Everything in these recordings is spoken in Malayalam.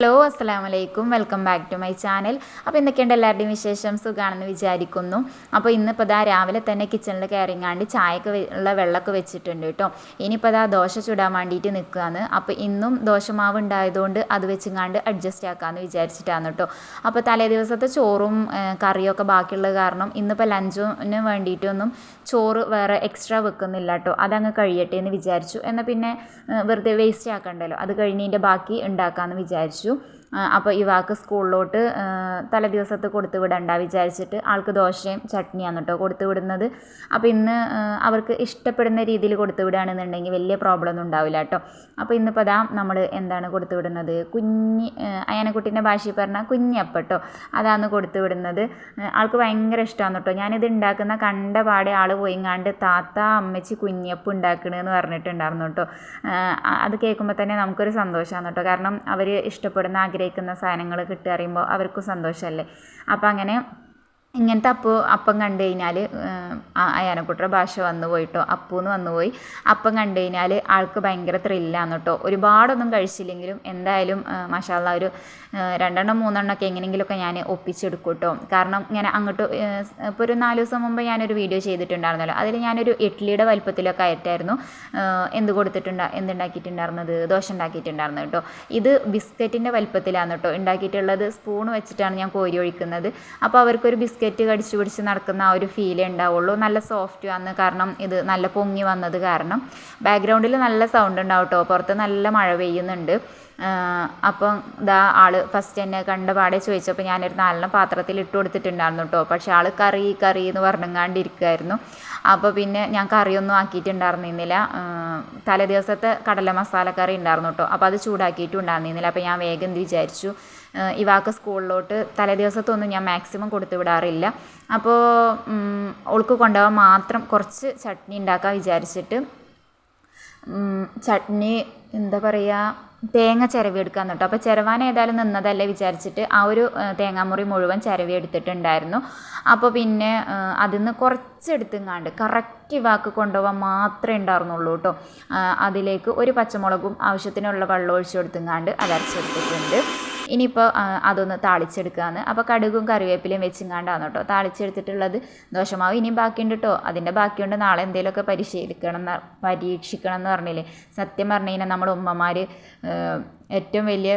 ഹലോ അസ്സാം വലൈക്കും welcome back to my channel. അപ്പോൾ എന്തൊക്കെയുണ്ട് എല്ലാവരുടെയും വിശേഷം? സുഖമാണെന്ന് വിചാരിക്കുന്നു. അപ്പോൾ ഇന്നിപ്പോൾ ഇതാ രാവിലെ തന്നെ കിച്ചണിൽ കയറിങ്ങാണ്ട് ചായക്ക് ഉള്ള വെള്ളമൊക്കെ വെച്ചിട്ടുണ്ട് കേട്ടോ. ഇനിയിപ്പോൾ ഇതാ ദോശ ചുടാൻ വേണ്ടിയിട്ട് നിൽക്കുകയാണ് അപ്പോൾ ഇന്നും ദോശമാവ് ഉണ്ടായതുകൊണ്ട് അത് വെച്ചിങ്ങാണ്ട് അഡ്ജസ്റ്റ് ആക്കാമെന്ന് വിചാരിച്ചിട്ടാണ് കേട്ടോ. അപ്പോൾ തലേ ദിവസത്തെ ചോറും കറിയൊക്കെ ബാക്കിയുള്ളത് കാരണം ഇന്നിപ്പോൾ ലഞ്ചിന് വേണ്ടിയിട്ടൊന്നും ചോറ് വേറെ എക്സ്ട്രാ വെക്കുന്നില്ല കേട്ടോ. അതങ്ങ് കഴിയട്ടെ എന്ന് വിചാരിച്ചു. എന്നാൽ പിന്നെ വെറുതെ വേസ്റ്റ് ആക്കണ്ടല്ലോ. അത് കഴിഞ്ഞതിന്റെ ബാക്കി ഉണ്ടാക്കാമെന്ന് വിചാരിച്ചു. ആ, അപ്പോൾ ഈ വാക്ക് സ്കൂളിലോട്ട് തല തലേ ദിവസത്ത് കൊടുത്തു വിടണ്ട വിചാരിച്ചിട്ട് ആൾക്ക് ദോശയും ചട്നിയാണ് കേട്ടോ കൊടുത്തു വിടുന്നത് അപ്പോൾ ഇന്ന് അവർക്ക് ഇഷ്ടപ്പെടുന്ന രീതിയിൽ കൊടുത്തു വിടുകയാണെന്നുണ്ടെങ്കിൽ വലിയ പ്രോബ്ലം ഒന്നും ഉണ്ടാവില്ല കേട്ടോ അപ്പോൾ ഇന്നിപ്പോൾ അതാ നമ്മൾ എന്താണ് കൊടുത്തു വിടുന്നത് കുഞ്ഞി അയാനക്കുട്ടീന്റെ ഭാഷയിൽ പറഞ്ഞാൽ കുഞ്ഞപ്പം കേട്ടോ അതാണ് കൊടുത്തു വിടുന്നത് ആൾക്ക് ഭയങ്കര ഇഷ്ടമാണ് കേട്ടോ ഞാനിത് ഉണ്ടാക്കുന്ന കണ്ട പാടെ ആൾ പോയിങ്ങാണ്ട് താത്ത അമ്മച്ചി കുഞ്ഞപ്പം ഉണ്ടാക്കണമെന്ന് പറഞ്ഞിട്ടുണ്ടായിരുന്നു കേട്ടോ അത് കേൾക്കുമ്പോൾ തന്നെ നമുക്കൊരു സന്തോഷമാണ് കേട്ടോ കാരണം അവർ ഇഷ്ടപ്പെടുന്ന ആഗ്രഹിക്കുന്ന സാധനങ്ങൾ കിട്ടുക അറിയുമ്പോൾ അവർക്കും സന്തോഷമല്ലേ? അപ്പോൾ അങ്ങനെ ഇങ്ങനത്തെ അപ്പു അപ്പം കണ്ടു കഴിഞ്ഞാൽ അയാനക്കുട്ടയുടെ ഭാഷ വന്നു പോയിട്ടോ അപ്പൂന്ന് വന്നു പോയി. അപ്പം കണ്ടു കഴിഞ്ഞാൽ ആൾക്ക് ഭയങ്കര ത്രില്ലാണ് കേട്ടോ ഒരുപാടൊന്നും കഴിച്ചില്ലെങ്കിലും എന്തായാലും മഷാല്ല ഒരു രണ്ടെണ്ണം മൂന്നെണ്ണം ഒക്കെ എങ്ങനെയെങ്കിലുമൊക്കെ ഞാൻ ഒപ്പിച്ചെടുക്കും കേട്ടോ കാരണം ഞാൻ അങ്ങോട്ട് ഇപ്പോൾ ഒരു നാല് ദിവസം മുമ്പ് ഞാനൊരു വീഡിയോ ചെയ്തിട്ടുണ്ടായിരുന്നല്ലോ. അതിൽ ഞാനൊരു ഇഡ്ഡലിയുടെ വലിപ്പത്തിലൊക്കെ ആയിട്ടായിരുന്നു എന്ത് കൊടുത്തിട്ടുണ്ടാ എന്തുണ്ടാക്കിയിട്ടുണ്ടായിരുന്നത്? ദോശ ഉണ്ടാക്കിയിട്ടുണ്ടായിരുന്നു കേട്ടോ ഇത് ബിസ്ക്കറ്റിന്റെ വലിപ്പത്തിലാണ് കേട്ടോ ഉണ്ടാക്കിയിട്ടുള്ളത് സ്പൂൺ വെച്ചിട്ടാണ് ഞാൻ കോരി ഒഴിക്കുന്നത്. അപ്പോൾ അവർക്കൊരു ബിസ്ക്കറ്റ് കടിച്ചു പിടിച്ച് നടക്കുന്ന ആ ഒരു ഫീലേ ഉണ്ടാവുള്ളൂ. നല്ല സോഫ്റ്റ് വന്ന് കാരണം ഇത് നല്ല പൊങ്ങി വന്നത് കാരണം. ബാക്ക്ഗ്രൗണ്ടിൽ നല്ല സൗണ്ട് ഉണ്ടാവും കേട്ടോ പുറത്ത് നല്ല മഴ പെയ്യുന്നുണ്ട്. അപ്പം ഇതാ ആൾ ഫസ്റ്റ് എന്നെ കണ്ട പാടെ ചോദിച്ചപ്പോൾ ഞാനൊരു നാലെണ്ണം പാത്രത്തിൽ ഇട്ട് കൊടുത്തിട്ടുണ്ടായിരുന്നു കേട്ടോ പക്ഷേ ആൾ കറി കറി എന്ന് പറഞ്ഞങ്ങാണ്ടിരിക്കുമായിരുന്നു അപ്പോൾ പിന്നെ ഞാൻ കറിയൊന്നും ആക്കിയിട്ടുണ്ടായിരുന്നില്ല തലേ ദിവസത്തെ കടല മസാല കറി ഉണ്ടായിരുന്നു കേട്ടോ അപ്പോൾ അത് ചൂടാക്കിയിട്ടും ഉണ്ടായിരുന്നില്ല അപ്പോൾ ഞാൻ വേഗം വിചാരിച്ചു. ഇവാക്ക് സ്കൂളിലോട്ട് തലേദിവസത്തൊന്നും ഞാൻ മാക്സിമം കൊടുത്തു വിടാറില്ല. അപ്പോൾ ഉൾക്ക് കൊണ്ടുപോകാൻ മാത്രം കുറച്ച് ചട്നി ഉണ്ടാക്കാൻ വിചാരിച്ചിട്ട് ചട്നി എന്താ പറയുക തേങ്ങ ചിരവിയെടുക്കാൻ തൊട്ടോ അപ്പോൾ ചിരവാൻ ഏതായാലും നിന്നതല്ലേ വിചാരിച്ചിട്ട് ആ ഒരു തേങ്ങാമുറി മുഴുവൻ ചിരവി എടുത്തിട്ടുണ്ടായിരുന്നു അപ്പോൾ പിന്നെ അതിൽ നിന്ന് കുറച്ചെടുത്തുങ്ങാണ്ട് കറക്റ്റ് വാക്ക് കൊണ്ടുപോകാൻ മാത്രമേ ഉണ്ടായിരുന്നുള്ളൂ കേട്ടോ. അതിലേക്ക് ഒരു പച്ചമുളകും ആവശ്യത്തിനുള്ള വെള്ളം ഒഴിച്ചു കൊടുത്തുങ്ങാണ്ട് അത് അരച്ചെടുത്തിട്ടുണ്ട്. ഇനിയിപ്പോൾ അതൊന്ന് താളിച്ചെടുക്കുകയാണ് അപ്പോൾ കടുകും കറിവേപ്പിലയും വെച്ചിങ്ങാണ്ടാണ് കേട്ടോ. താളിച്ചെടുത്തിട്ടുള്ളത് ദോശമാവ് ഇനിയും ബാക്കിയുണ്ട് കേട്ടോ അതിന്റെ ബാക്കിയുണ്ട് നാളെ എന്തെങ്കിലുമൊക്കെ പരിശീലിക്കണം എന്ന് പരീക്ഷിക്കണം എന്ന് പറഞ്ഞില്ലേ. സത്യം പറഞ്ഞു കഴിഞ്ഞാൽ നമ്മുടെ ഉമ്മമാർ ഏറ്റവും വലിയ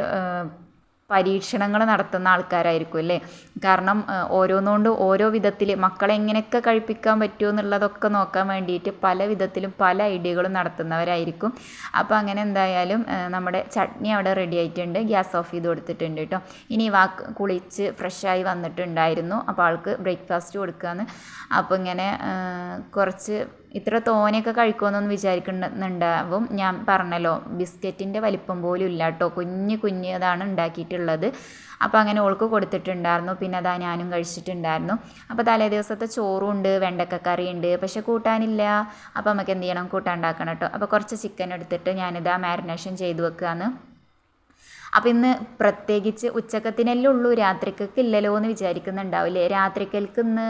പരീക്ഷണങ്ങൾ നടത്തുന്ന ആൾക്കാരായിരിക്കും അല്ലേ? കാരണം ഓരോന്നുകൊണ്ട് ഓരോ വിധത്തിൽ മക്കളെ എങ്ങനെയൊക്കെ കഴിപ്പിക്കാൻ പറ്റുമോ എന്നുള്ളതൊക്കെ നോക്കാൻ വേണ്ടിയിട്ട് പല വിധത്തിലും പല ഐഡിയകളും നടത്തുന്നവരായിരിക്കും. അപ്പോൾ അങ്ങനെ എന്തായാലും നമ്മുടെ ചട്നി അവിടെ റെഡി ആയിട്ടുണ്ട്. ഗ്യാസ് ഓഫ് ചെയ്ത് കൊടുത്തിട്ടുണ്ട് കേട്ടോ. ഇനി വാക്ക് കുളിച്ച് ഫ്രഷായി വന്നിട്ടുണ്ടായിരുന്നു. അപ്പോൾ ആൾക്ക് ബ്രേക്ക്ഫാസ്റ്റ് കൊടുക്കുകയാണ് അപ്പോൾ ഇങ്ങനെ കുറച്ച് ഇത്ര തോനെയൊക്കെ കഴിക്കുമെന്നൊന്നും വിചാരിക്കുന്നുണ്ടാവും. ഞാൻ പറഞ്ഞല്ലോ ബിസ്ക്കറ്റിന്റെ വലിപ്പം പോലും ഇല്ല കേട്ടോ. കുഞ്ഞ് കുഞ്ഞതാണ് ഉണ്ടാക്കിയിട്ടുള്ളത്. അപ്പോൾ അങ്ങനെ ഓൾക്ക് കൊടുത്തിട്ടുണ്ടായിരുന്നു. പിന്നെ അതാ ഞാനും കഴിച്ചിട്ടുണ്ടായിരുന്നു. അപ്പോൾ തലേ ദിവസത്തെ ചോറും ഉണ്ട് വെണ്ടക്കക്കറി ഉണ്ട് പക്ഷെ കൂട്ടാനില്ല. അപ്പോൾ നമുക്ക് എന്ത് ചെയ്യണം? കൂട്ടാൻ ഉണ്ടാക്കണം കേട്ടോ. അപ്പോൾ കുറച്ച് ചിക്കൻ എടുത്തിട്ട് ഞാനിതാ മാരിനേഷൻ ചെയ്ത് വെക്കുകയാണ്. അപ്പം ഇന്ന് പ്രത്യേകിച്ച് ഉച്ചക്കത്തിനല്ലേ ഉള്ളൂ. രാത്രിക്കൊക്കെ ഇല്ലല്ലോ എന്ന് വിചാരിക്കുന്നുണ്ടാവില്ലേ? രാത്രിക്കൽക്ക് ഇന്ന്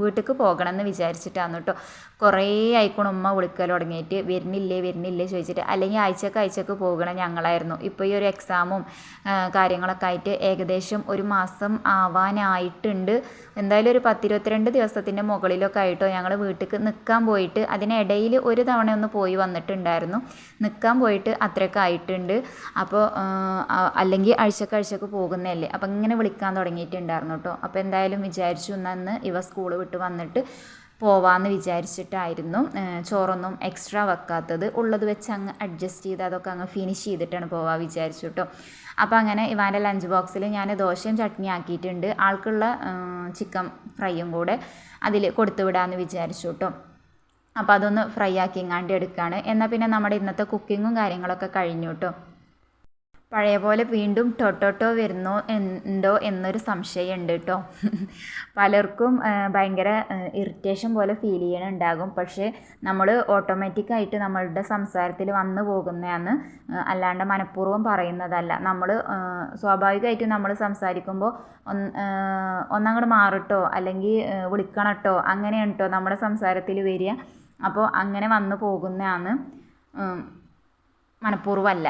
വീട്ടിലേക്ക് പോകണം എന്ന് വിചാരിച്ചിട്ടാണ് കേട്ടോ. കുറേ ആയിക്കോണം ഉമ്മ വിളിക്കൽ തുടങ്ങിയിട്ട് വരുന്നില്ലേ വരുന്നില്ലേ? ചോദിച്ചിട്ട് അല്ലെങ്കിൽ ആഴ്ചക്ക് ആഴ്ചക്ക് പോകണം ഞങ്ങളായിരുന്നു. ഇപ്പോൾ ഈ ഒരു എക്സാമും കാര്യങ്ങളൊക്കെ ആയിട്ട് ഏകദേശം ഒരു മാസം ആവാനായിട്ടുണ്ട്. എന്തായാലും ഒരു പത്തിരുപത്തിരണ്ട് ദിവസത്തിന്റെ മുകളിലൊക്കെ ആയിട്ടോ ഞങ്ങൾ വീട്ടിലേക്ക് നിൽക്കാൻ പോയിട്ട് അതിനിടയിൽ ഒരു തവണ ഒന്ന് പോയി വന്നിട്ടുണ്ടായിരുന്നു. നിൽക്കാൻ പോയിട്ട് അത്രയൊക്കെ ആയിട്ടുണ്ട്. അപ്പോൾ അല്ലെങ്കിൽ ആഴ്ചക്ക് ആഴ്ചക്ക് പോകുന്നതല്ലേ? അപ്പം ഇങ്ങനെ വിളിക്കാൻ തുടങ്ങിയിട്ടുണ്ടായിരുന്നു കേട്ടോ. അപ്പോൾ എന്തായാലും വിചാരിച്ചു ഇന്ന് ഇവ സ്കൂൾ വിട്ട് വന്നിട്ട് പോവാമെന്ന് വിചാരിച്ചിട്ടായിരുന്നു. ചോറൊന്നും എക്സ്ട്രാ വെക്കാത്തത്. ഉള്ളത് വെച്ച് അങ്ങ് അഡ്ജസ്റ്റ് ചെയ്ത് അതൊക്കെ അങ്ങ് ഫിനിഷ് ചെയ്തിട്ടാണ് പോവാൻ വിചാരിച്ചു കേട്ടോ അപ്പോൾ അങ്ങനെ ഇവാന്റെ ലഞ്ച് ബോക്സിൽ ഞാൻ ദോശയും ചട്നി ആക്കിയിട്ടുണ്ട്. ആൾക്കുള്ള ചിക്കൻ ഫ്രൈയും കൂടെ അതിൽ കൊടുത്തു വിടാമെന്ന് വിചാരിച്ചു അപ്പോൾ അതൊന്ന് ഫ്രൈ ആക്കി ഇങ്ങാണ്ട് എടുക്കുകയാണ് എന്നാൽ പിന്നെ നമ്മുടെ ഇന്നത്തെ കുക്കിങ്ങും കാര്യങ്ങളൊക്കെ കഴിഞ്ഞു കേട്ടോ പഴയ പോലെ വീണ്ടും ടൊട്ടോട്ടോ വരുന്നോ ഉണ്ടോ എന്നൊരു സംശയമുണ്ട് കേട്ടോ. പലർക്കും ഭയങ്കര ഇറിറ്റേഷൻ പോലെ ഫീൽ ചെയ്യണുണ്ടാകും. പക്ഷേ നമ്മൾ ഓട്ടോമാറ്റിക്കായിട്ട് നമ്മളുടെ സംസാരത്തിൽ വന്നു പോകുന്നതാണ് അല്ലാണ്ട് മനഃപൂർവം പറയുന്നതല്ല. നമ്മൾ സ്വാഭാവികമായിട്ടും നമ്മൾ സംസാരിക്കുമ്പോൾ ഒന്ന് ഒന്നങ്ങോട്ട് മാറിട്ടോ അല്ലെങ്കിൽ വിളിക്കണം കേട്ടോ അങ്ങനെയാണ് കേട്ടോ നമ്മുടെ സംസാരത്തിൽ വരിക. അപ്പോൾ അങ്ങനെ വന്നു പോകുന്നതാണ്. മനഃപൂർവമല്ല.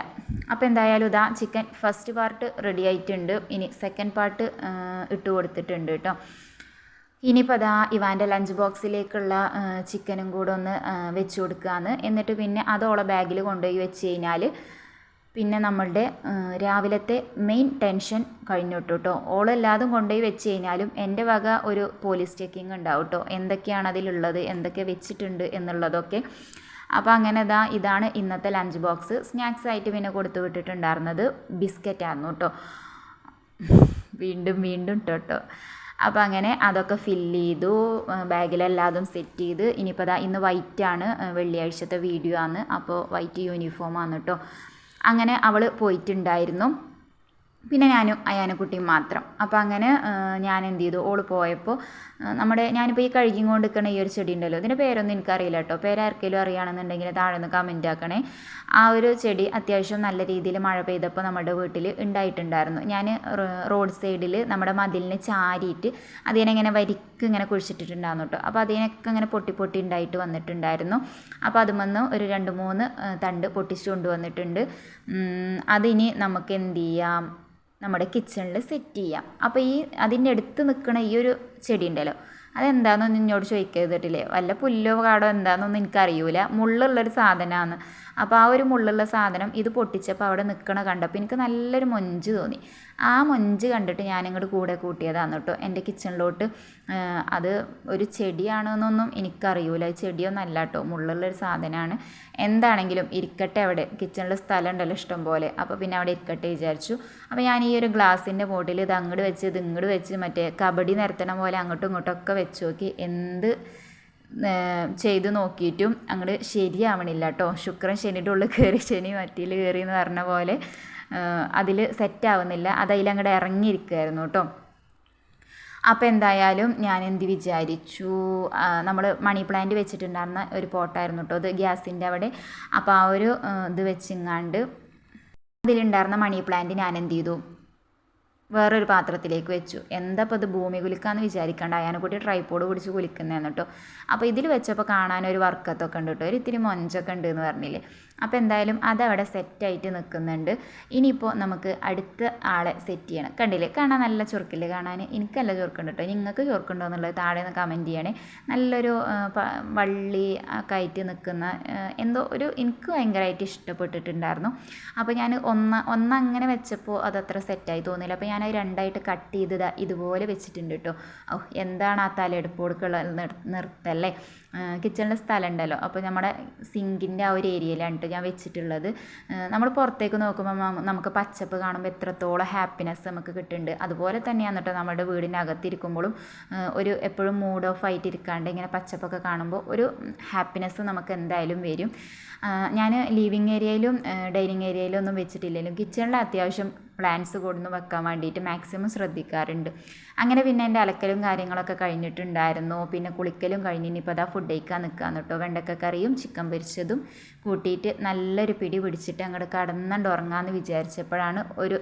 അപ്പോൾ എന്തായാലും ഇതാ ചിക്കൻ ഫസ്റ്റ് പാർട്ട് റെഡി ആയിട്ടുണ്ട്. ഇനി സെക്കൻഡ് പാർട്ട് ഇട്ട് കൊടുത്തിട്ടുണ്ട് കേട്ടോ. ഇനിയിപ്പോൾ അതാ ഇവാന്റെ ലഞ്ച് ബോക്സിലേക്കുള്ള ചിക്കനും കൂടെ ഒന്ന് വെച്ച് കൊടുക്കുകയാണ് എന്നിട്ട് പിന്നെ അതോളെ ബാഗിൽ കൊണ്ടുപോയി വെച്ച് കഴിഞ്ഞാൽ പിന്നെ നമ്മളുടെ രാവിലത്തെ മെയിൻ ടെൻഷൻ കഴിഞ്ഞു കേട്ടോ ഓളെല്ലാതും കൊണ്ടുപോയി വെച്ച് കഴിഞ്ഞാലും എന്റെ വക ഒരു പോലീസ് ചെക്കിങ് ഉണ്ടാവും കേട്ടോ. എന്തൊക്കെയാണ് അതിലുള്ളത്? എന്തൊക്കെ വെച്ചിട്ടുണ്ട് എന്നുള്ളതൊക്കെ അപ്പോൾ അങ്ങനെ ഇതാ ഇതാണ് ഇന്നത്തെ ലഞ്ച് ബോക്സ് സ്നാക്സ് ആയിട്ട് പിന്നെ കൊടുത്തു വിട്ടിട്ടുണ്ടായിരുന്നത് ബിസ്ക്കറ്റായിരുന്നു കേട്ടോ വീണ്ടും വീണ്ടും കേട്ടോ അപ്പോൾ അങ്ങനെ അതൊക്കെ ഫില്ല് ചെയ്തു ബാഗിലെല്ലാതും സെറ്റ് ചെയ്ത്. ഇനിയിപ്പോൾ അതാ ഇന്ന് വൈറ്റാണ് വെള്ളിയാഴ്ചത്തെ വീഡിയോ ആണ്. അപ്പോൾ വൈറ്റ് യൂണിഫോമാണ് കേട്ടോ അങ്ങനെ അവൾ പോയിട്ടുണ്ടായിരുന്നു. പിന്നെ ഞാനും അയാനക്കുട്ടിയും മാത്രം. അപ്പോൾ അങ്ങനെ ഞാൻ എന്ത് ചെയ്തു? ഓൾ പോയപ്പോൾ നമ്മുടെ ഞാനിപ്പോൾ ഈ കഴുകിയും കൊണ്ട് നിൽക്കുന്ന ഈ ഒരു ചെടി ഉണ്ടല്ലോ ഇതിന്റെ പേരൊന്നും എനിക്കറിയില്ല കേട്ടോ. പേരാർക്കെങ്കിലും അറിയുകയാണെന്നുണ്ടെങ്കിൽ താഴെ ഒന്ന് കമന്റ് ആക്കണേ. ആ ഒരു ചെടി അത്യാവശ്യം നല്ല രീതിയിൽ മഴ പെയ്തപ്പോൾ നമ്മുടെ വീട്ടിൽ ഉണ്ടായിട്ടുണ്ടായിരുന്നു. ഞാൻ റോഡ് സൈഡിൽ നമ്മുടെ മതിലിന് ചാരിയിട്ട് അതിനെ ഇങ്ങനെ വരിക്ക് ഇങ്ങനെ കുഴിച്ചിട്ടിട്ടുണ്ടായിരുന്നു കേട്ടോ. അപ്പോൾ അതിനൊക്കെ ഇങ്ങനെ പൊട്ടി പൊട്ടി ഉണ്ടായിട്ട് വന്നിട്ടുണ്ടായിരുന്നു. അപ്പോൾ അതുമെന്ന് ഒരു രണ്ട് മൂന്ന് തണ്ട് പൊട്ടിച്ചു കൊണ്ടുവന്നിട്ടുണ്ട്. അതിനി നമുക്ക് എന്ത് ചെയ്യാം? നമ്മുടെ കിച്ചണിൽ സെറ്റ് ചെയ്യാം. അപ്പോൾ ഈ അതിന്റെ അടുത്ത് നിൽക്കുന്ന ഈ ഒരു ചെടി ഉണ്ടല്ലോ അതെന്താണെന്നൊന്നും എന്നോട് ചോദിക്കരുതിട്ടില്ലേ വല്ല പുല്ലോ കാടോ എന്താണെന്നൊന്നും എനിക്കറിയൂല. മുള്ളുള്ളൊരു സാധനമാണ് അപ്പോൾ ആ ഒരു മുള്ളുള്ള സാധനം ഇത് പൊട്ടിച്ചപ്പോൾ അവിടെ നിൽക്കണ കണ്ടപ്പോൾ എനിക്ക് നല്ലൊരു മൊഞ്ച് തോന്നി. ആ മൊഞ്ച് കണ്ടിട്ട് ഞാനിങ്ങോട്ട് കൂടെ കൂട്ടിയതാണ് കേട്ടോ. എന്റെ കിച്ചണിലോട്ട് അത് ഒരു ചെടിയാണെന്നൊന്നും എനിക്കറിയൂല. ചെടിയൊന്നും അല്ല കേട്ടോ. മുള്ളുള്ളൊരു സാധനമാണ് എന്താണെങ്കിലും ഇരിക്കട്ടെ അവിടെ. കിച്ചണിൽ സ്ഥലം ഉണ്ടല്ലോ ഇഷ്ടം പോലെ അപ്പോൾ പിന്നെ അവിടെ ഇരിക്കട്ടെ വിചാരിച്ചു. അപ്പോൾ ഞാൻ ഈ ഒരു ഗ്ലാസിന്റെ ബോട്ടിൽ ഇത് അങ്ങോട്ട് വെച്ച് ഇത് ഇങ്ങോട്ട് വെച്ച് മറ്റേ കബഡി നിരത്തണ പോലെ അങ്ങോട്ടും ഇങ്ങോട്ടും ഒക്കെ വെച്ച് നോക്കി. എന്ത് ചെയ്ത് നോക്കിയിട്ടും അങ്ങോട്ട് ശരിയാവണില്ല കേട്ടോ ശുക്രൻ ശനിയുടെ ഉള്ളിൽ കയറി ശനി മറ്റിയിൽ കയറി എന്ന് പറഞ്ഞ പോലെ അതിൽ സെറ്റാവുന്നില്ല. അങ്ങോട്ട് അതിലങ്ങോട്ട് ഇറങ്ങിയിരിക്കുമായിരുന്നു കേട്ടോ അപ്പോൾ എന്തായാലും ഞാൻ എന്ത് വിചാരിച്ചു? നമ്മൾ മണി പ്ലാന്റ് വെച്ചിട്ടുണ്ടായിരുന്ന ഒരു പോട്ടായിരുന്നു കേട്ടോ അത് ഗ്യാസിന്റെ അവിടെ. അപ്പോൾ ആ ഒരു ഇത് വെച്ചിങ്ങാണ്ട് അതിലുണ്ടായിരുന്ന മണി പ്ലാന്റ് ഞാൻ എന്ത് ചെയ്തു? വേറൊരു പാത്രത്തിലേക്ക് വെച്ചു. എന്താ ഇപ്പോൾ ഇത് ഭൂമി കുലിക്കാന്ന് വിചാരിക്കണ്ട. അയാനെക്കുട്ടി ട്രൈപ്പോഡ് പിടിച്ച് കുലിക്കുന്നതെന്ന് കേട്ടോ അപ്പോൾ ഇതിൽ വെച്ചപ്പോൾ കാണാനൊരു വർക്കത്തൊക്കെ ഉണ്ട് കേട്ടോ ഒരു ഇത്തിരി മൊഞ്ചൊക്കെ ഉണ്ട് എന്ന് പറഞ്ഞില്ലേ. അപ്പോൾ എന്തായാലും അതവിടെ സെറ്റായിട്ട് നിൽക്കുന്നുണ്ട് ഇനിയിപ്പോൾ നമുക്ക് അടുത്ത ആളെ സെറ്റ് ചെയ്യണം. കണ്ടില്ലേ? കാണാൻ നല്ല ചുരുക്കില്ലേ കാണാൻ എനിക്കല്ല ചുരുക്കുണ്ട് കേട്ടോ നിങ്ങൾക്ക് ചുരുക്കുണ്ടോ എന്നുള്ളത് താഴെ നിന്ന് കമന്റ് ചെയ്യണേ. നല്ലൊരു വള്ളി ഒക്കെ ആയിട്ട് നിൽക്കുന്ന എന്തോ ഒരു എനിക്ക് ഭയങ്കരമായിട്ട് ഇഷ്ടപ്പെട്ടിട്ടുണ്ടായിരുന്നു. അപ്പോൾ ഞാൻ ഒന്ന് ഒന്നങ്ങനെ വെച്ചപ്പോൾ അതത്ര സെറ്റായി തോന്നില്ല അപ്പോൾ ഞാനത് രണ്ടായിട്ട് കട്ട് ചെയ്ത് ഇതുപോലെ വെച്ചിട്ടുണ്ട് കേട്ടോ ഓ എന്താണ് ആ തലയെടുപ്പോടുക്കുള്ള നിർത്തല്ലേ? കിച്ചണിൽ സ്ഥലം ഉണ്ടല്ലോ അപ്പോൾ നമ്മുടെ സിങ്കിന്റെ ആ ഒരു ഏരിയയിലാണ് കേട്ടോ ഞാൻ വെച്ചിട്ടുള്ളത്. നമ്മൾ പുറത്തേക്ക് നോക്കുമ്പോൾ നമുക്ക് പച്ചപ്പ് കാണുമ്പോൾ എത്രത്തോളം ഹാപ്പിനെസ് നമുക്ക് കിട്ടുന്നുണ്ട്. അതുപോലെ തന്നെയാണ് കേട്ടോ നമ്മുടെ വീടിന്റെ അകത്തിരിക്കുമ്പോഴും ഒരു എപ്പോഴും മൂഡ് ഓഫ് ആയിട്ട് ഇരിക്കാണ്ട് ഇങ്ങനെ പച്ചപ്പൊക്കെ കാണുമ്പോൾ ഒരു ഹാപ്പിനെസ് നമുക്ക് എന്തായാലും വരും. ഞാൻ ലിവിങ് ഏരിയയിലും ഡൈനിങ് ഏരിയയിലും ഒന്നും വെച്ചിട്ടില്ലെങ്കിലും കിച്ചണിൽ അത്യാവശ്യം പ്ലാന്റ്സ് കൊടുന്ന് വെക്കാൻ വേണ്ടിയിട്ട് മാക്സിമം ശ്രദ്ധിക്കാറുണ്ട്. അങ്ങനെ പിന്നെ എന്റെ അലക്കലും കാര്യങ്ങളൊക്കെ കഴിഞ്ഞിട്ടുണ്ടായിരുന്നു. പിന്നെ കുളിക്കലും കഴിഞ്ഞ് ഇനിയിപ്പോൾ അതാ ഫുഡ് കഴിക്കാൻ നിൽക്കാന്ന് കേട്ടോ വെണ്ടക്ക കറിയും ചിക്കൻ പൊരിച്ചതും കൂട്ടിയിട്ട് നല്ലൊരു പിടി പിടിച്ചിട്ട് അങ്ങോട്ട് കടന്നുകൊണ്ട് ഉറങ്ങാമെന്ന് വിചാരിച്ചപ്പോഴാണ് ഒരു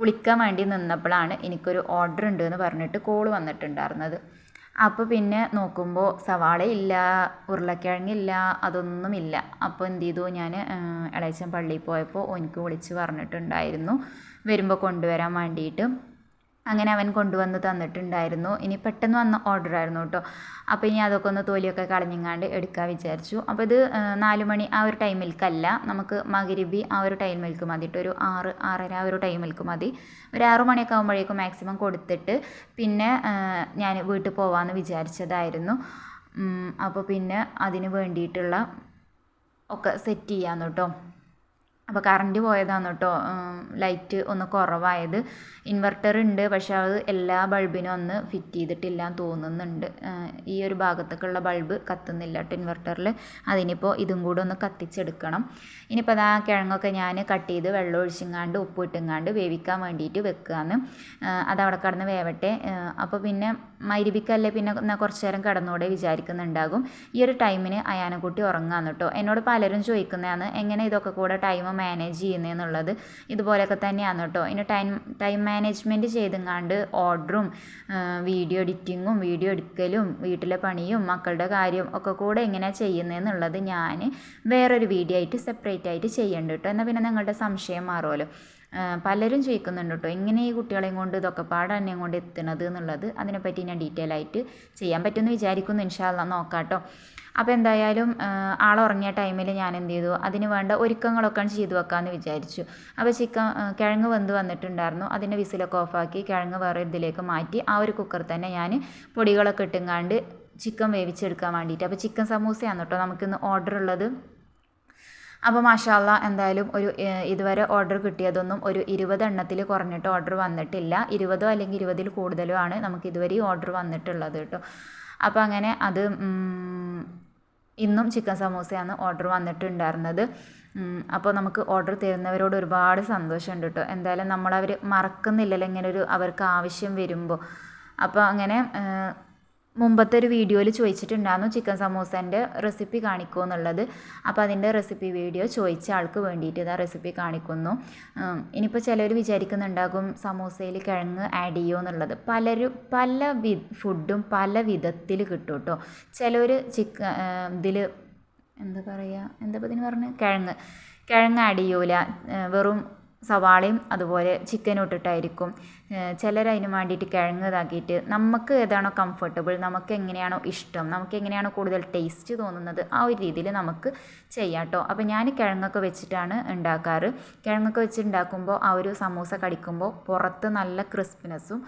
കുളിക്കാൻ വേണ്ടി നിന്നപ്പോഴാണ് എനിക്കൊരു ഓർഡർ ഉണ്ട് എന്ന് പറഞ്ഞിട്ട് കോൾ വന്നിട്ടുണ്ടായിരുന്നത്. അപ്പോൾ പിന്നെ നോക്കുമ്പോൾ സവാളയില്ല ഉരുളക്കിഴങ്ങില്ല അതൊന്നുമില്ല അപ്പോൾ എന്ത് ചെയ്തു ഞാൻ ഇളയച്ചൻ പള്ളിയിൽ പോയപ്പോൾ എനിക്ക് വിളിച്ച് പറഞ്ഞിട്ടുണ്ടായിരുന്നു. വരുമ്പോൾ കൊണ്ടുവരാൻ വേണ്ടിയിട്ട്. അങ്ങനെ അവൻ കൊണ്ടുവന്ന് തന്നിട്ടുണ്ടായിരുന്നു. ഇനി പെട്ടെന്ന് വന്ന ഓർഡർ ആയിരുന്നു കേട്ടോ. അപ്പോൾ ഇനി അതൊക്കെ ഒന്ന് തോലിയൊക്കെ കളഞ്ഞിങ്ങാണ്ട് എടുക്കാൻ വിചാരിച്ചു. അപ്പോൾ ഇത് നാല് മണി ആ ഒരു ടൈമിൽക്കല്ല നമുക്ക് മകരിബി ആ ഒരു ടൈമിൽക്ക് മതി ഒരു ആറ് ആറര ആ ഒരു ടൈമിൽക്ക് മതി. ഒരു ആറു മണിയൊക്കെ ആകുമ്പോഴേക്കും മാക്സിമം കൊടുത്തിട്ട് പിന്നെ ഞാൻ വീട്ടിൽ പോവാമെന്ന് വിചാരിച്ചതായിരുന്നു. അപ്പോൾ പിന്നെ അതിന് വേണ്ടിയിട്ടുള്ള ഒക്കെ സെറ്റ് ചെയ്യാമെന്ന് കേട്ടോ. അപ്പോൾ കറണ്ട് പോയതാണ് കേട്ടോ ലൈറ്റ് ഒന്ന് കുറവായത്. ഇൻവെർട്ടർ ഉണ്ട് പക്ഷേ അത് എല്ലാ ബൾബിനും ഒന്ന് ഫിറ്റ് ചെയ്തിട്ടില്ല തോന്നുന്നുണ്ട്. ഈ ഒരു ഭാഗത്തേക്കുള്ള ബൾബ് കത്തുന്നില്ല കേട്ടോ ഇൻവെർട്ടറിൽ അതിനിപ്പോൾ ഇതും കൂടെ ഒന്ന് കത്തിച്ചെടുക്കണം. ഇനിയിപ്പോൾ അതാ കിഴങ്ങൊക്കെ ഞാൻ കട്ട് ചെയ്ത് വെള്ളം ഒഴിച്ചിങ്ങാണ്ട് ഉപ്പ് ഇട്ടുങ്ങാണ്ട് വേവിക്കാൻ വേണ്ടിയിട്ട് വെക്കുകയാണ് അതവിടെ കിടന്ന് വേവട്ടെ. അപ്പോൾ പിന്നെ മൈരിബിക്കല്ലേ പിന്നെ കുറച്ച് നേരം കിടന്നുകൂടെ വിചാരിക്കുന്നുണ്ടാകും. ഈ ഒരു ടൈമിന് അയാനക്കുട്ടി ഉറങ്ങാന്ന് കേട്ടോ എന്നോട് പലരും ചോദിക്കുന്നതാണ് എങ്ങനെ ഇതൊക്കെ കൂടെ ടൈം മാനേജ് ചെയ്യുന്നതെന്നുള്ളത് ഇതുപോലെയൊക്കെ തന്നെയാണ് കേട്ടോ. ഇനി ടൈം ടൈം മാനേജ്മെന്റ് ചെയ്തെങ്ങാണ്ട് ഓർഡറും വീഡിയോ എഡിറ്റിങ്ങും വീഡിയോ എടുക്കലും വീട്ടിലെ പണിയും മക്കളുടെ കാര്യം ഒക്കെ കൂടെ എങ്ങനെയാണ് ചെയ്യുന്നതെന്നുള്ളത് ഞാൻ വേറൊരു വീഡിയോ ആയിട്ട് സെപ്പറേറ്റ് ആയിട്ട് ചെയ്യേണ്ട കേട്ടോ. എന്നാൽ പിന്നെ നിങ്ങളുടെ സംശയം മാറുമല്ലോ. പലരും ചോദിക്കുന്നുണ്ട് കേട്ടോ എങ്ങനെ ഈ കുട്ടികളെയും കൊണ്ട് ഇതൊക്കെ പാടാൻ കൊണ്ട് എത്തുന്നത് എന്നുള്ളത്. അതിനെപ്പറ്റി ഞാൻ ഡീറ്റെയിൽ ആയിട്ട് ചെയ്യാൻ പറ്റുമെന്ന് വിചാരിക്കുന്നു. ഇൻഷാല്ല നോക്കാം കേട്ടോ അപ്പോൾ എന്തായാലും ആൾ ഉറങ്ങിയ ടൈമിൽ ഞാൻ എന്ത് ചെയ്തു? അതിന് വേണ്ട ഒരുക്കങ്ങളൊക്കെ ചെയ്തു വെക്കാമെന്ന് വിചാരിച്ചു. അപ്പോൾ ചിക്കൻ കിഴങ്ങ് വെന്ത് വന്നിട്ടുണ്ടായിരുന്നു. അതിന്റെ വിസിലൊക്കെ ഓഫാക്കി കിഴങ്ങ് വേറെ ഇതിലേക്ക് മാറ്റി ആ ഒരു കുക്കർ തന്നെ ഞാൻ പൊടികളൊക്കെ ഇട്ടുങ്ങാണ്ട് ചിക്കൻ വേവിച്ചെടുക്കാൻ വേണ്ടിയിട്ട്. അപ്പോൾ ചിക്കൻ സമൂസയാണ് കേട്ടോ നമുക്കിന്ന് ഓർഡർ ഉള്ളത് അപ്പോൾ മാഷാല്ല എന്തായാലും ഒരു ഇതുവരെ ഓർഡർ കിട്ടിയതൊന്നും ഒരു ഇരുപത് എണ്ണത്തിൽ കുറഞ്ഞിട്ട് ഓർഡർ വന്നിട്ടില്ല. ഇരുപതോ അല്ലെങ്കിൽ ഇരുപതിൽ കൂടുതലോ ആണ് നമുക്ക് ഇതുവരെ ഓർഡർ വന്നിട്ടുള്ളത് കേട്ടോ. അപ്പോൾ അങ്ങനെ അത് ഇന്നും ചിക്കൻ സമോസയാണ് ഓർഡർ വന്നിട്ടുണ്ടായിരുന്നത്. അപ്പോൾ നമുക്ക് ഓർഡർ തരുന്നവരോട് ഒരുപാട് സന്തോഷമുണ്ട് കേട്ടോ. എന്തായാലും നമ്മളവർ മറക്കുന്നില്ലല്ലോ ഇങ്ങനെ ഒരു അവർക്ക് ആവശ്യം വരുമ്പോൾ. അപ്പോൾ അങ്ങനെ മുമ്പത്തെ ഒരു വീഡിയോയിൽ ചോദിച്ചിട്ടുണ്ടായിരുന്നു ചിക്കൻ സമൂസേന്റെ റെസിപ്പി കാണിക്കുമോ എന്നുള്ളത്. അപ്പോൾ അതിന്റെ റെസിപ്പി വീഡിയോ ചോദിച്ച ആൾക്ക് വേണ്ടിയിട്ട് ഇതാ റെസിപ്പി കാണിക്കുന്നു. ഇനിയിപ്പോൾ ചിലർ വിചാരിക്കുന്നുണ്ടാകും സമൂസയിൽ കിഴങ്ങ് ആഡ് ചെയ്യുമോ എന്നുള്ളത്. പലരും പല വി ഫുഡും പല വിധത്തിൽ കിട്ടും കേട്ടോ. ചിലർ ചിക്കൻ ഇതിൽ എന്താ പറയുക എന്താ ഇതിന് പറഞ്ഞ്? കിഴങ്ങ് കിഴങ്ങ് ആഡ് ചെയ്യൂല. വെറും സവാളയും അതുപോലെ ചിക്കനും ഇട്ടിട്ടായിരിക്കും. ചിലർ അതിന് വേണ്ടിയിട്ട് കിഴങ്ങ് ഇതാക്കിയിട്ട് നമുക്ക് ഏതാണോ കംഫർട്ടബിൾ നമുക്ക് എങ്ങനെയാണോ ഇഷ്ടം നമുക്ക് എങ്ങനെയാണോ കൂടുതൽ ടേസ്റ്റ് തോന്നുന്നത് ആ ഒരു രീതിയിൽ നമുക്ക് ചെയ്യാം കേട്ടോ അപ്പോൾ ഞാൻ കിഴങ്ങൊക്കെ വെച്ചിട്ടാണ് ഉണ്ടാക്കാറ്. കിഴങ്ങൊക്കെ വെച്ച് ഉണ്ടാക്കുമ്പോൾ ആ ഒരു സമൂസ കടിക്കുമ്പോൾ പുറത്ത് നല്ല ക്രിസ്പിനെസ്സും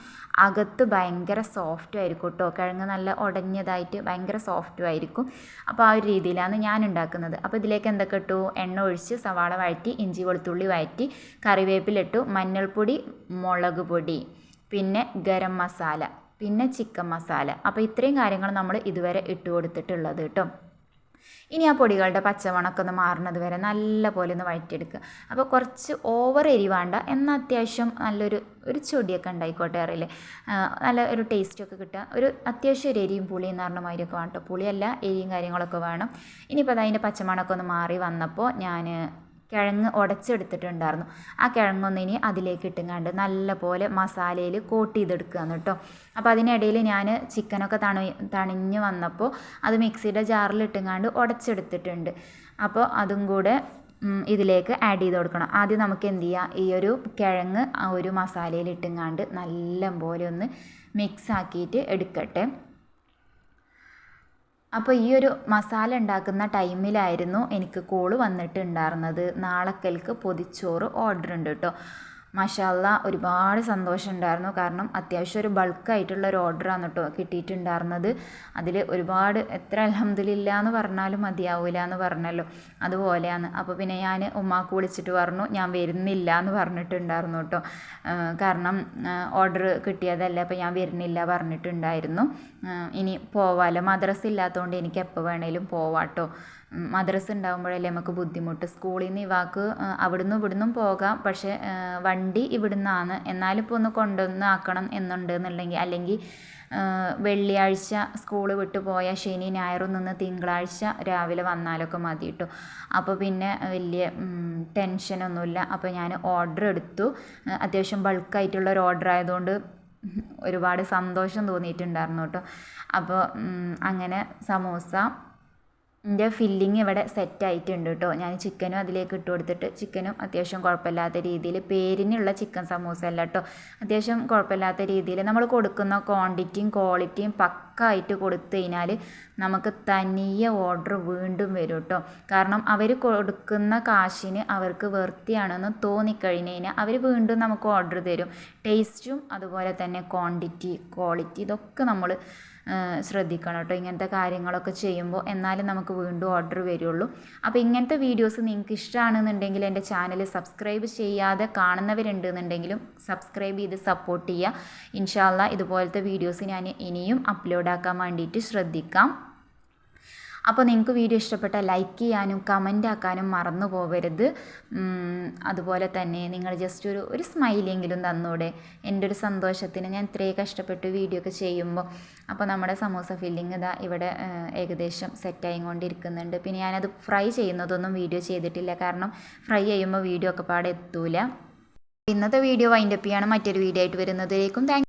അകത്ത് ഭയങ്കര സോഫ്റ്റും ആയിരിക്കും കേട്ടോ കിഴങ്ങ് നല്ല ഉടഞ്ഞതായിട്ട് ഭയങ്കര സോഫ്റ്റും ആയിരിക്കും. അപ്പോൾ ആ ഒരു രീതിയിലാണ് ഞാൻ ഉണ്ടാക്കുന്നത്. അപ്പോൾ ഇതിലേക്ക് എന്തൊക്കെ ഇട്ടു? എണ്ണ ഒഴിച്ച് സവാള വഴറ്റി ഇഞ്ചി വെളുത്തുള്ളി വഴറ്റി കറിവേപ്പിലിട്ടു മഞ്ഞൾപ്പൊടി മുളക് പൊടി. പിന്നെ ഗരം മസാല പിന്നെ ചിക്കൻ മസാല. അപ്പോൾ ഇത്രയും കാര്യങ്ങൾ നമ്മൾ ഇതുവരെ ഇട്ട് കൊടുത്തിട്ടുള്ളത് കേട്ടോ ഇനി ആ പൊടികളുടെ പച്ചമണമൊക്കെ ഒന്ന് മാറുന്നത് വരെ നല്ല പോലെ ഒന്ന് വഴറ്റിയെടുക്കുക. അപ്പോൾ കുറച്ച് ഓവർ എരി വേണ്ട എന്നാൽ അത്യാവശ്യം നല്ലൊരു ഒരു ചൊടിയൊക്കെ ഉണ്ടായിക്കോട്ടെ അറിയില്ലേ? നല്ല ഒരു ടേസ്റ്റൊക്കെ കിട്ടുക. ഒരു അത്യാവശ്യം ഒരു എരിയും പുളിയും എന്ന് പറഞ്ഞ മാതിരിയൊക്കെ വേണം കേട്ടോ പുളിയല്ല എരിയും കാര്യങ്ങളൊക്കെ വേണം. ഇനിയിപ്പോൾ അതിന്റെ പച്ചമണമൊക്കെ മാറി വന്നപ്പോൾ ഞാൻ കിഴങ്ങ് ഉടച്ചെടുത്തിട്ടുണ്ടായിരുന്നു. ആ കിഴങ്ങൊന്ന് ഇനി അതിലേക്ക് ഇട്ടുങ്ങാണ്ട് നല്ല പോലെ മസാലയിൽ കോട്ട് ചെയ്തെടുക്കുകയാണ് കേട്ടോ. അപ്പോൾ അതിനിടയിൽ ഞാൻ ചിക്കനൊക്കെ തണി തണിഞ്ഞ് വന്നപ്പോൾ അത് മിക്സിയുടെ ജാറിൽ ഇട്ടുങ്ങാണ്ട് ഉടച്ചെടുത്തിട്ടുണ്ട്. അപ്പോൾ അതും കൂടെ ഇതിലേക്ക് ആഡ് ചെയ്ത് കൊടുക്കണം. ആദ്യം നമുക്ക് എന്ത് ചെയ്യാം? ഈ ഒരു കിഴങ്ങ് ആ ഒരു മസാലയിൽ ഇട്ടുങ്ങാണ്ട് നല്ല പോലെ ഒന്ന് മിക്സ് ആക്കിയിട്ട് എടുക്കട്ടെ. അപ്പോൾ ഈ ഒരു മസാല ഉണ്ടാക്കുന്ന ടൈമിലായിരുന്നു എനിക്ക് കോൾ വന്നിട്ടുണ്ടായിരുന്നത്. നാളക്കൽക്ക് പൊതിച്ചോറ് ഓർഡർ ഉണ്ട് കേട്ടോ. മഷാല്ല ഒരുപാട് സന്തോഷമുണ്ടായിരുന്നു. കാരണം അത്യാവശ്യം ഒരു ബൾക്കായിട്ടുള്ള ഒരു ഓർഡറാണ് കേട്ടോ കിട്ടിയിട്ടുണ്ടായിരുന്നത്. അതിൽ ഒരുപാട് എത്ര അലഹമ്മദില്ല എന്ന് പറഞ്ഞാലും മതിയാവില്ല എന്ന് പറഞ്ഞല്ലോ. അതുപോലെയാണ്. അപ്പോൾ പിന്നെ ഞാൻ ഉമ്മാക്ക് വിളിച്ചിട്ട് പറഞ്ഞു ഞാൻ വരുന്നില്ല എന്ന് പറഞ്ഞിട്ടുണ്ടായിരുന്നു കേട്ടോ കാരണം ഓർഡർ കിട്ടിയതല്ലേ അപ്പോൾ ഞാൻ വരുന്നില്ല പറഞ്ഞിട്ടുണ്ടായിരുന്നു. ഇനി പോവാമല്ലോ മദ്രസ ഇല്ലാത്തതുകൊണ്ട് എനിക്ക് എപ്പോൾ വേണേലും പോവാട്ടോ മദ്രസ ഉണ്ടാകുമ്പോഴല്ലേ നമുക്ക് ബുദ്ധിമുട്ട്? സ്കൂളിൽ നിന്ന് ഇവാക്ക് അവിടുന്ന് ഇവിടുന്നും പോകാം. പക്ഷേ വണ്ടി ഇവിടുന്നാണ്. എന്നാലും ഇപ്പോൾ ഒന്ന് കൊണ്ടുവന്ന് ആക്കണം എന്നുണ്ട് എന്നുണ്ടെങ്കിൽ അല്ലെങ്കിൽ വെള്ളിയാഴ്ച സ്കൂൾ വിട്ടു പോയ ശനി ഞായറും നിന്ന് തിങ്കളാഴ്ച രാവിലെ വന്നാലൊക്കെ മതി കേട്ടോ അപ്പോൾ പിന്നെ വലിയ ടെൻഷനൊന്നുമില്ല അപ്പോൾ ഞാൻ ഓർഡർ എടുത്തു. അത്യാവശ്യം ബൾക്കായിട്ടുള്ള ഒരു ഓർഡർ ആയതുകൊണ്ട് ഒരുപാട് സന്തോഷം തോന്നിയിട്ടുണ്ടായിരുന്നു കേട്ടോ അപ്പോൾ അങ്ങനെ സമൂസ എന്റെ ഫില്ലിങ് ഇവിടെ സെറ്റ് ആയിട്ടുണ്ട് കേട്ടോ ഞാൻ ചിക്കനും അതിലേക്ക് ഇട്ട് കൊടുത്തിട്ട് ചിക്കനും അത്യാവശ്യം കുഴപ്പമില്ലാത്ത രീതിയിൽ പേരിനുള്ള ചിക്കൻ സമൂസ അല്ല കേട്ടോ അത്യാവശ്യം കുഴപ്പമില്ലാത്ത രീതിയിൽ നമ്മൾ കൊടുക്കുന്ന ക്വാണ്ടിറ്റിയും ക്വാളിറ്റിയും പക്ക ആയിട്ട് കൊടുത്തു കഴിഞ്ഞാൽ നമുക്ക് തനിയെ ഓർഡർ വീണ്ടും വരും കേട്ടോ കാരണം അവർ കൊടുക്കുന്ന കാശിന് അവർക്ക് വൃത്തിയാണെന്ന് തോന്നിക്കഴിഞ്ഞ് കഴിഞ്ഞാൽ അവർ വീണ്ടും നമുക്ക് ഓർഡർ തരും. ടേസ്റ്റും അതുപോലെ തന്നെ ക്വാണ്ടിറ്റി ക്വാളിറ്റി ഇതൊക്കെ നമ്മൾ ശ്രദ്ധിക്കണം കേട്ടോ. ഇങ്ങനത്തെ കാര്യങ്ങളൊക്കെ ചെയ്യുമ്പോൾ എന്നാലും നമുക്ക് വീണ്ടും ഓർഡർ വരുള്ളൂ. അപ്പോൾ ഇങ്ങനത്തെ വീഡിയോസ് നിങ്ങൾക്ക് ഇഷ്ടമാണെന്നുണ്ടെങ്കിൽ എന്റെ ചാനൽ സബ്സ്ക്രൈബ് ചെയ്യാതെ കാണുന്നവരുണ്ടെന്നുണ്ടെങ്കിലും സബ്സ്ക്രൈബ് ചെയ്ത് സപ്പോർട്ട് ചെയ്യുക. ഇൻഷാല്ല ഇതുപോലത്തെ വീഡിയോസ് ഞാൻ ഇനിയും അപ്ലോഡ് ആക്കാൻ വേണ്ടിയിട്ട് ശ്രദ്ധിക്കാം. അപ്പോൾ നിങ്ങൾക്ക് വീഡിയോ ഇഷ്ടപ്പെട്ട ലൈക്ക് ചെയ്യാനും കമന്റ് ആക്കാനും മറന്നു പോകരുത് അതുപോലെ തന്നെ നിങ്ങൾ ജസ്റ്റ് ഒരു ഒരു സ്മൈലെങ്കിലും തന്നൂടെ. എന്റെ ഒരു സന്തോഷത്തിന് ഞാൻ ഇത്രയും കഷ്ടപ്പെട്ട് വീഡിയോ ഒക്കെ ചെയ്യുമ്പോൾ അപ്പോൾ നമ്മുടെ സമൂസ ഫില്ലിങ് ഇതാ ഇവിടെ ഏകദേശം സെറ്റായി കൊണ്ടിരിക്കുന്നുണ്ട് പിന്നെ ഞാനത് ഫ്രൈ ചെയ്യുന്നതൊന്നും വീഡിയോ ചെയ്തിട്ടില്ല. കാരണം ഫ്രൈ ചെയ്യുമ്പോൾ വീഡിയോ ഒക്കെ പാടെ എത്തൂല. ഇന്നത്തെ വീഡിയോ വൈൻഡപ്പ് ചെയ്യാണ് മറ്റൊരു വീഡിയോ ആയിട്ട് വരുന്നതിലേക്കും. താങ്ക്